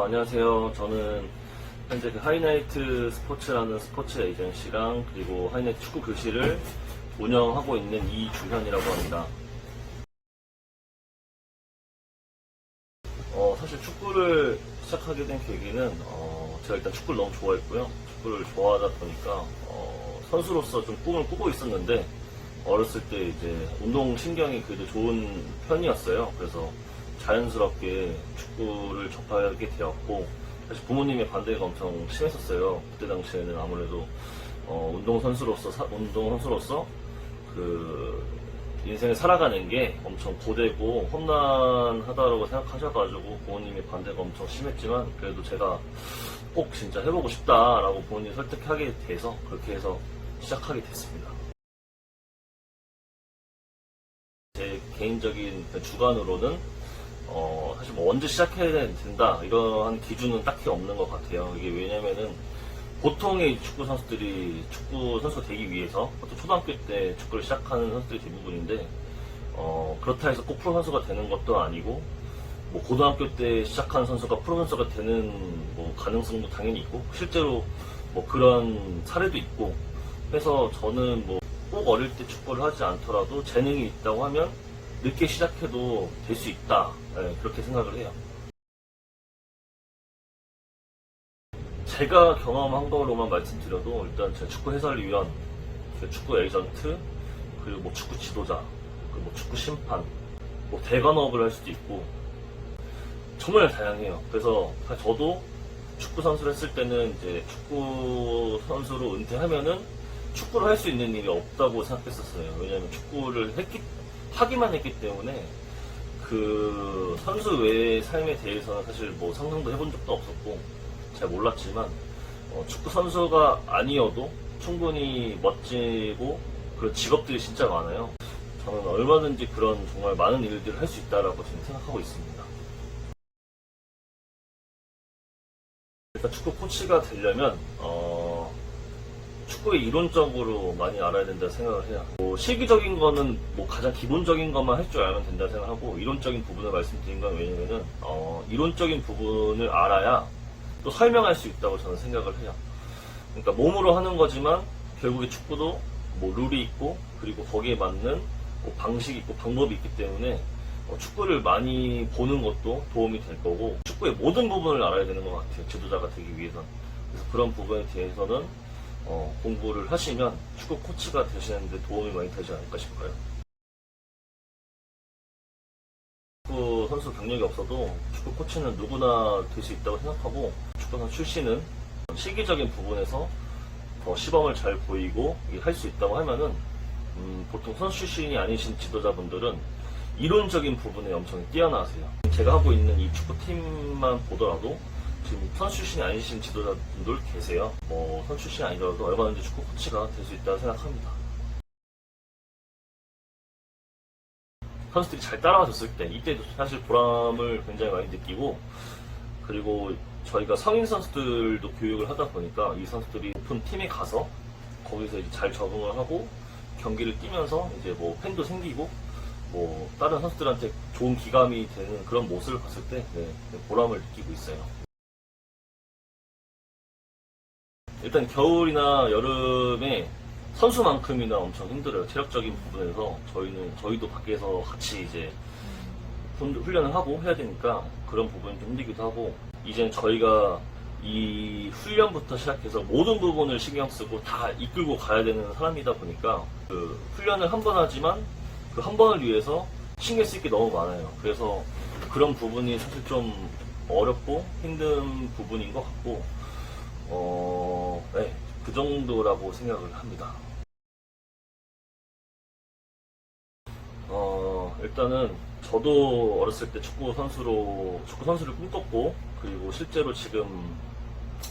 어, 안녕하세요. 저는 현재 그 하이나이트 스포츠라는 스포츠 에이전시랑 그리고 하이나이트 축구 교실을 운영하고 있는 이주현이라고 합니다. 어, 사실 축구를 시작하게 된 계기는 어, 제가 일단 축구를 너무 좋아했고요. 축구를 좋아하다 보니까 어, 선수로서 좀 꿈을 꾸고 있었는데 어렸을 때 이제 운동 신경이 그래도 좋은 편이었어요. 그래서 자연스럽게 축구를 접하게 되었고 사실 부모님의 반대가 엄청 심했었어요. 그때 당시에는 아무래도 어, 운동 선수로서 사- 운동 선수로서 그 인생을 살아가는 게 엄청 고되고 험난하다고 생각하셔가지고 부모님의 반대가 엄청 심했지만 그래도 제가 꼭 진짜 해보고 싶다라고 부모님 설득하게 돼서 그렇게 해서 시작하게 됐습니다. 제 개인적인 그 주관으로는 어, 사실 뭐 언제 시작해야 된다 이러한 기준은 딱히 없는 것 같아요. 이게 왜냐면은 보통의 축구 선수들이 축구 선수가 되기 위해서 초등학교 때 축구를 시작하는 선수들이 대부분인데 어, 그렇다 해서 꼭 프로 선수가 되는 것도 아니고 뭐 고등학교 때 시작한 선수가 프로 선수가 되는 뭐 가능성도 당연히 있고 실제로 뭐 그런 사례도 있고 해서 저는 뭐 꼭 어릴 때 축구를 하지 않더라도 재능이 있다고 하면 늦게 시작해도 될 수 있다 네, 그렇게 생각을 해요. 제가 경험한 거로만 말씀드려도 일단 제가 축구 해설위원, 그 축구 에이전트, 그리고 뭐 축구 지도자, 그리고 뭐 축구 심판, 뭐 대관업을 할 수도 있고 정말 다양해요. 그래서 저도 축구 선수를 했을 때는 이제 축구 선수로 은퇴하면은 축구를 할 수 있는 일이 없다고 생각했었어요. 왜냐하면 축구를 했기 하기만 했기 때문에 그 선수 외의 삶에 대해서는 사실 뭐 상상도 해본 적도 없었고 잘 몰랐지만 어, 축구 선수가 아니어도 충분히 멋지고 그런 직업들이 진짜 많아요. 저는 얼마든지 그런 정말 많은 일들을 할 수 있다라고 지금 생각하고 있습니다. 일단 축구 코치가 되려면 어, 축구의 이론적으로 많이 알아야 된다 생각을 해요. 뭐 실기적인 거는 뭐 가장 기본적인 것만 할 줄 알면 된다 생각하고 이론적인 부분을 말씀드린 건 왜냐면은 어, 이론적인 부분을 알아야 또 설명할 수 있다고 저는 생각을 해요. 그러니까 몸으로 하는 거지만 결국에 축구도 뭐 룰이 있고 그리고 거기에 맞는 뭐 방식이 있고 방법이 있기 때문에 어, 축구를 많이 보는 것도 도움이 될 거고 축구의 모든 부분을 알아야 되는 것 같아요. 지도자가 되기 위해선. 그래서 그런 부분에 대해서는 어, 공부를 하시면 축구 코치가 되시는데 도움이 많이 되지 않을까 싶어요. 축구 선수 경력이 없어도 축구 코치는 누구나 될 수 있다고 생각하고 축구 선수 출신은 시기적인 부분에서 더 시범을 잘 보이고 할 수 있다고 하면은 음, 보통 선수 출신이 아니신 지도자분들은 이론적인 부분에 엄청 뛰어나세요. 제가 하고 있는 이 축구팀만 보더라도 지금 선수 출신이 아니신 지도자분들 계세요. 뭐 선수 출신이 아니더라도 얼마든지 축구 코치가 될 수 있다고 생각합니다. 선수들이 잘 따라와 줬을 때 이때도 사실 보람을 굉장히 많이 느끼고 그리고 저희가 성인 선수들도 교육을 하다 보니까 이 선수들이 오픈 팀에 가서 거기서 잘 적응을 하고 경기를 뛰면서 이제 뭐 팬도 생기고 뭐 다른 선수들한테 좋은 기감이 되는 그런 모습을 봤을 때 네, 보람을 느끼고 있어요. 일단 겨울이나 여름에 선수만큼이나 엄청 힘들어요. 체력적인 부분에서 저희는 저희도 밖에서 같이 이제 훈- 훈련을 하고 해야 되니까 그런 부분이 좀 힘들기도 하고 이젠 저희가 이 훈련부터 시작해서 모든 부분을 신경 쓰고 다 이끌고 가야 되는 사람이다 보니까 그 훈련을 한 번 하지만 그 한 번을 위해서 신경 쓸 게 너무 많아요. 그래서 그런 부분이 사실 좀 어렵고 힘든 부분인 것 같고 어, 네, 그 정도라고 생각을 합니다. 어, 일단은 저도 어렸을 때 축구 선수로 축구 선수를 꿈꿨고 그리고 실제로 지금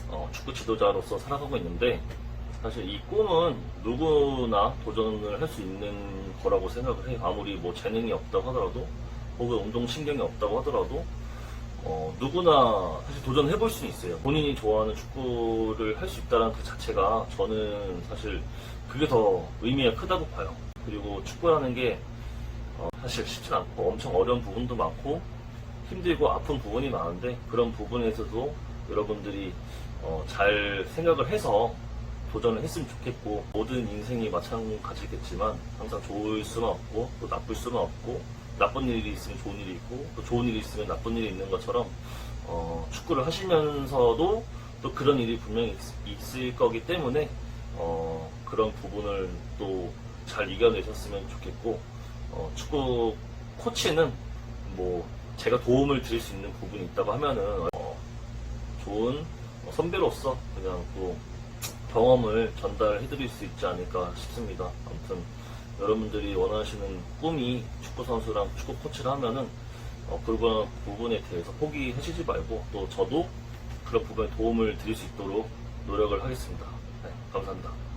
어, 축구 지도자로서 살아가고 있는데 사실 이 꿈은 누구나 도전을 할 수 있는 거라고 생각을 해요. 아무리 뭐 재능이 없다고 하더라도 혹은 운동 신경이 없다고 하더라도 어, 누구나 사실 도전해 볼 수 있어요. 본인이 좋아하는 축구를 할 수 있다는 그 자체가 저는 사실 그게 더 의미가 크다고 봐요. 그리고 축구라는 게 어, 사실 쉽지 않고 엄청 어려운 부분도 많고 힘들고 아픈 부분이 많은데 그런 부분에서도 여러분들이 어, 잘 생각을 해서 도전을 했으면 좋겠고 모든 인생이 마찬가지겠지만 항상 좋을 수는 없고 또 나쁠 수는 없고 나쁜 일이 있으면 좋은 일이 있고 또 좋은 일이 있으면 나쁜 일이 있는 것처럼 어, 축구를 하시면서도 또 그런 일이 분명히 있, 있을 거기 때문에 어, 그런 부분을 또 잘 이겨내셨으면 좋겠고 어, 축구 코치는 뭐 제가 도움을 드릴 수 있는 부분이 있다고 하면은 어, 좋은 선배로서 그냥 또 경험을 전달해드릴 수 있지 않을까 싶습니다. 아무튼 여러분들이 원하시는 꿈이 축구 선수랑 축구 코치를 하면은 어, 그런 부분에 대해서 포기하시지 말고 또 저도 그런 부분에 도움을 드릴 수 있도록 노력을 하겠습니다. 네, 감사합니다.